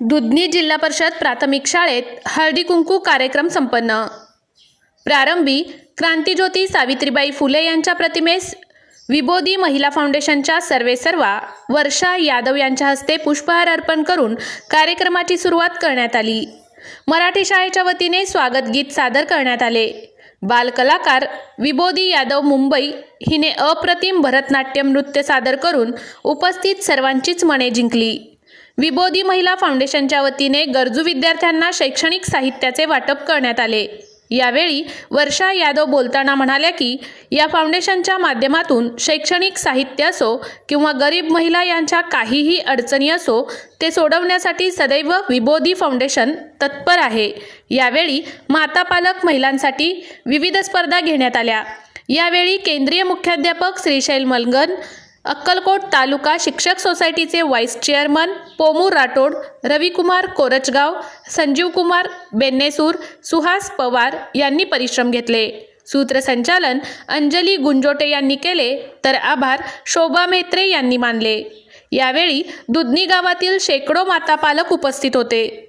दुधनी जिल्हा परिषद प्राथमिक शाळेत हळदी कुंकू कार्यक्रम संपन्न. प्रारंभी क्रांतीज्योती सावित्रीबाई फुले यांच्या प्रतिमेस विबोधी महिला फाउंडेशनच्या सर्वेसर्वा वर्षा यादव यांच्या हस्ते पुष्पहार अर्पण करून कार्यक्रमाची सुरुवात करण्यात आली. मराठी शाळेच्या वतीने स्वागत गीत सादर करण्यात आले. बालकलाकार विबोधी यादव मुंबई हिने अप्रतिम भरतनाट्यम नृत्य सादर करून उपस्थित सर्वांचीच मने जिंकली. विबोधी महिला फाउंडेशनच्या वतीने गरजू विद्यार्थ्यांना शैक्षणिक साहित्याचे वाटप करण्यात आले. यावेळी वर्षा यादव बोलताना म्हणाल्या की या फाउंडेशनच्या माध्यमातून शैक्षणिक साहित्य असो किंवा गरीब महिला यांच्या काहीही अडचणी असो ते सोडवण्यासाठी सदैव विबोधी फाउंडेशन तत्पर आहे. यावेळी माता पालक महिलांसाठी विविध स्पर्धा घेण्यात आल्या. यावेळी केंद्रीय मुख्याध्यापक श्रीशैल मलगन अक्कलकोट तालुका शिक्षक सोसायटीचे व्हाईस चेअरमन पोमू राठोड रविकुमार कोरचगाव संजीवकुमार बेन्नेसूर सुहास पवार यांनी परिश्रम घेतले. सूत्रसंचालन अंजली गुंजोटे यांनी केले तर आभार शोभा मेत्रे यांनी मानले. यावेळी दुधनी गावातील शेकडो माता पालक उपस्थित होते.